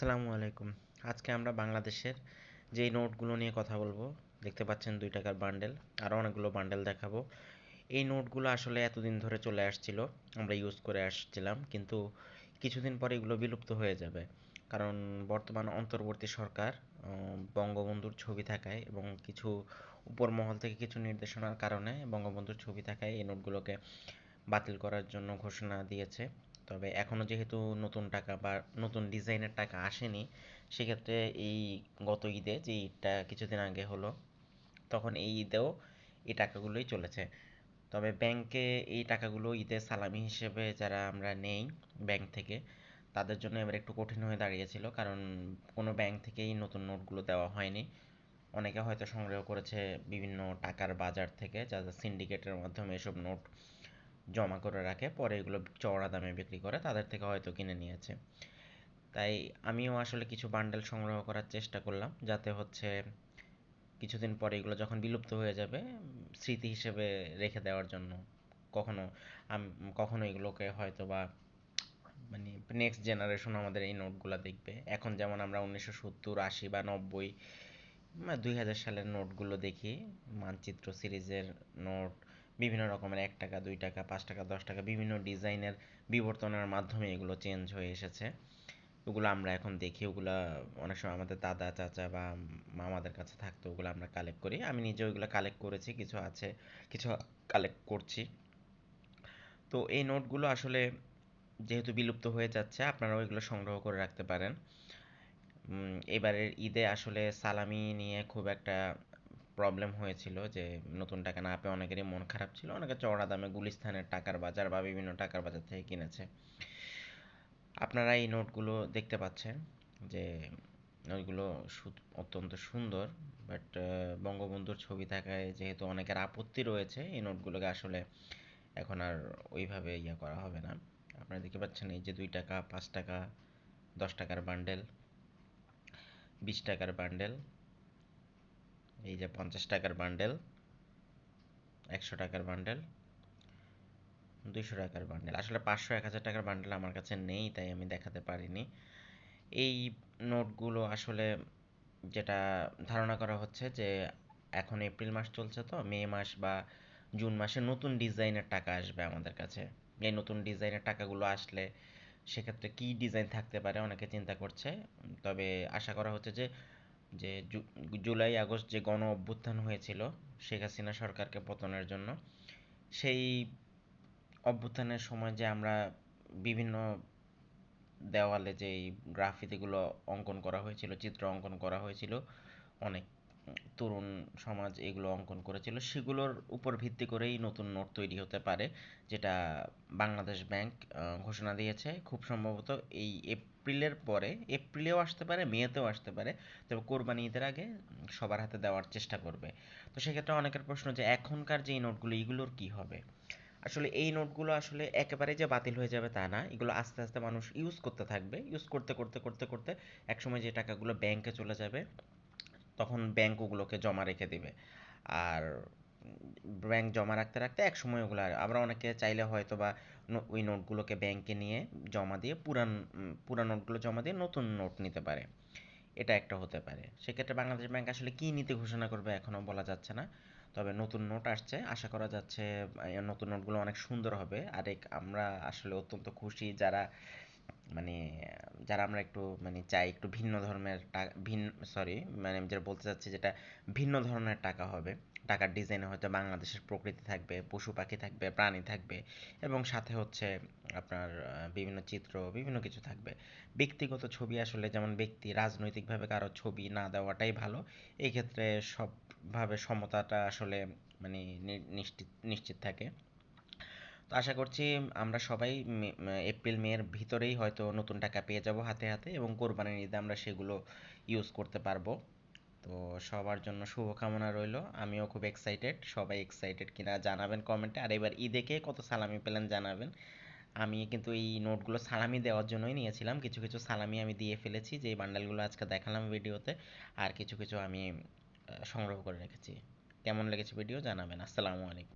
আসসালামু আলাইকুম। আজকে আমরা বাংলাদেশের যেই নোটগুলো নিয়ে কথা বলব, দেখতে পাচ্ছেন দুই টাকার বান্ডেল আরও অনেকগুলো বান্ডেল দেখাবো। এই নোটগুলো আসলে এতদিন ধরে চলে আসছিল, আমরা ইউজ করে আসছিলাম, কিন্তু কিছুদিন পরে এগুলো বিলুপ্ত হয়ে যাবে। কারণ বর্তমান অন্তর্বর্তী সরকার বঙ্গবন্ধুর ছবি থাকায় এবং কিছু উপর মহল থেকে কিছু নির্দেশনার কারণে বঙ্গবন্ধুর ছবি থাকায় এই নোটগুলোকে বাতিল করার জন্য ঘোষণা দিয়েছে। তবে এখনও যেহেতু নতুন টাকা বা নতুন ডিজাইনের টাকা আসেনি, সেক্ষেত্রে এই গত ঈদে যে ঈদটা কিছুদিন আগে হলো, তখন এই ঈদেও এই টাকাগুলোই চলেছে। তবে ব্যাংকে এই টাকাগুলো ঈদে সালামি হিসেবে যারা আমরা নেই ব্যাংক থেকে, তাদের জন্য এবার একটু কঠিন হয়ে দাঁড়িয়েছিল, কারণ কোনো ব্যাংক থেকেই নতুন নোটগুলো দেওয়া হয়নি। অনেকে হয়তো সংগ্রহ করেছে বিভিন্ন টাকার বাজার থেকে, যাদের সিন্ডিকেটের মাধ্যমে এসব নোট জমা করে রাখে, পরে এগুলো চড়া দামে বিক্রি করে, তাদের থেকে হয়তো কিনে নিয়েছে। তাই আমিও আসলে কিছু বান্ডেল সংগ্রহ করার চেষ্টা করলাম, যাতে হচ্ছে কিছুদিন পরে এগুলো যখন বিলুপ্ত হয়ে যাবে, স্মৃতি হিসেবে রেখে দেওয়ার জন্য কখনো কখনো এগুলোকে হয়তো বা মানে নেক্সট জেনারেশন আমাদের এই নোটগুলো দেখবে। এখন যেমন আমরা উনিশশো সত্তর, আশি বা নব্বই দুই হাজার সালের নোটগুলো দেখি, মানচিত্র সিরিজের নোট বিভিন্ন রকমের এক টাকা, দুই টাকা, পাঁচ টাকা, দশ টাকা বিভিন্ন ডিজাইনের বিবর্তনের মাধ্যমে এগুলো চেঞ্জ হয়ে এসেছে। ওগুলো আমরা এখন দেখি, ওগুলো অনেক সময় আমাদের দাদা, চাচা বা মামাদের কাছে থাকতো, ওগুলো আমরা কালেক্ট করি। আমি নিজে ওইগুলো কালেক্ট করেছি, কিছু আছে, কিছু কালেক্ট করছি। তো এই নোটগুলো আসলে যেহেতু বিলুপ্ত হয়ে যাচ্ছে আপনারা ওইগুলো সংগ্রহ করে রাখতে পারেন। এবারের ঈদে আসলে সালামি নিয়ে খুব একটা প্রবলেম হয়েছিল যে নতুন টাকা না পেয়ে অনেকেরই মন খারাপ ছিল। অনেকে চড়া দামে গুলিস্তানের টাকার বাজার বা বিভিন্ন টাকার বাজার থেকে কিনেছে। আপনারা এই নোটগুলো দেখতে পাচ্ছেন যে ওইগুলো অত্যন্ত সুন্দর বাট বঙ্গবন্ধুর ছবি থাকায় যেহেতু অনেকের আপত্তি রয়েছে, এই নোটগুলোকে আসলে এখন আর ওইভাবে ইয়ে করা হবে না। আপনারা দেখতে পাচ্ছেন এই যে দুই টাকা, পাঁচ টাকা, দশ টাকার বান্ডেল বিশ টাকার বান্ডেল এই যে পঞ্চাশ টাকার বান্ডেল একশো টাকার বান্ডেল দুইশো টাকার বান্ডেল আসলে পাঁচশো, এক হাজার টাকার বান্ডেল আমার কাছে নেই, তাই আমি দেখাতে পারিনি। এই নোটগুলো আসলে যেটা ধারণা করা হচ্ছে যে, এখন এপ্রিল মাস চলছে তো, মে মাস বা জুন মাসে নতুন ডিজাইনের টাকা আসবে আমাদের কাছে। এই নতুন ডিজাইনের টাকাগুলো আসলে সেক্ষেত্রে কী ডিজাইন থাকতে পারে অনেকে চিন্তা করছে। তবে আশা করা হচ্ছে যে যে জুলাই, আগস্ট যে গণ অভ্যুত্থান হয়েছিল শেখ হাসিনা সরকারকে পতনের জন্য, সেই অভ্যুত্থানের সময় যে আমরা বিভিন্ন দেওয়ালে যে গ্রাফিতিগুলো অঙ্কন করা হয়েছিল, চিত্র অঙ্কন করা হয়েছিল, অনেক তরুণ সমাজ এগুলো অঙ্কন করেছিল। সেগুলোর উপর ভিত্তি করেই নতুন নোট তৈরি হতে পারে, যেটা বাংলাদেশ ব্যাংক ঘোষণা দিয়েছে। খুব সম্ভবত এই এপ্রিলের পরে, এপ্রিলেও আসতে পারে মেতেও আসতে পারে, তবে কোরবানি ঈদের আগে সবার হাতে দেওয়ার চেষ্টা করবে। তো সেক্ষেত্রে অনেকের প্রশ্ন যে, এখনকার যে নোটগুলো, এগুলোর কি হবে? আসলে এই নোটগুলো আসলে একেবারে যে বাতিল হয়ে যাবে তা না। এগুলো আস্তে আস্তে মানুষ ইউজ করতে থাকবে। ইউজ করতে করতে করতে করতে একসময় যে টাকাগুলো ব্যাংকে চলে যাবে তখন ব্যাংক ওগুলোকে জমা রেখে দেবে। আর ব্যাংক জমা রাখতে রাখতে এক সময় ওগুলো আমরা অনেকে চাইলে হয়তো বা ওই নোটগুলোকে ব্যাংকে নিয়ে জমা দিয়ে পুরান পুরান নোটগুলো জমা দিয়ে নতুন নোট নিতে পারে। এটা একটা হতে পারে। সেক্ষেত্রে বাংলাদেশ ব্যাংক আসলে কী নীতি ঘোষণা করবে এখনও বলা যাচ্ছে না। তবে নতুন নোট আসছে, আশা করা যাচ্ছে নতুন নোটগুলো অনেক সুন্দর হবে। আর আমরা আসলে অত্যন্ত খুশি যারা মানে যারা আমরা একটু মানে চাই একটু ভিন্ন ধর্মের ভিন্ন সরি মানে আমি যেটা বলতে চাচ্ছি যেটা ভিন্ন ধরনের টাকা হবে। টাকার ডিজাইনে হয়তো বাংলাদেশের প্রকৃতি থাকবে, পশু পাখি থাকবে, প্রাণী থাকবে এবং সাথে হচ্ছে আপনার বিভিন্ন চিত্র, বিভিন্ন কিছু থাকবে। ব্যক্তিগত ছবি আসলে যেমন ব্যক্তি, রাজনৈতিকভাবে কারও ছবি না দেওয়াটাই ভালো। এই ক্ষেত্রে সবভাবে সমতাটা আসলে মানে নিশ্চিত নিশ্চিত থাকে। তো আশা করছি আমরা সবাই এপ্রিল মের ভিতরেই হয়তো নতুন টাকা পেয়ে যাব হাতে হাতে এবং কোরবানির ঈদে আমরা সেগুলো ইউজ করতে পারব। তো সবার জন্য শুভকামনা রইল। আমিও খুব এক্সাইটেড সবাই এক্সাইটেড কিনা জানাবেন কমেন্টে আর এবার ঈদে কে কত সালামি পেলেন জানাবেন। আমি কিন্তু এই নোটগুলো সালামি দেওয়ার জন্যই নিয়েছিলাম। কিছু কিছু সালামি আমি দিয়ে ফেলেছি। যে বান্ডালগুলো আজকে দেখালাম ভিডিওতে আর কিছু কিছু আমি সংগ্রহ করে রেখেছি। কেমন লেগেছে ভিডিও জানাবেন। আসসালামু আলাইকুম।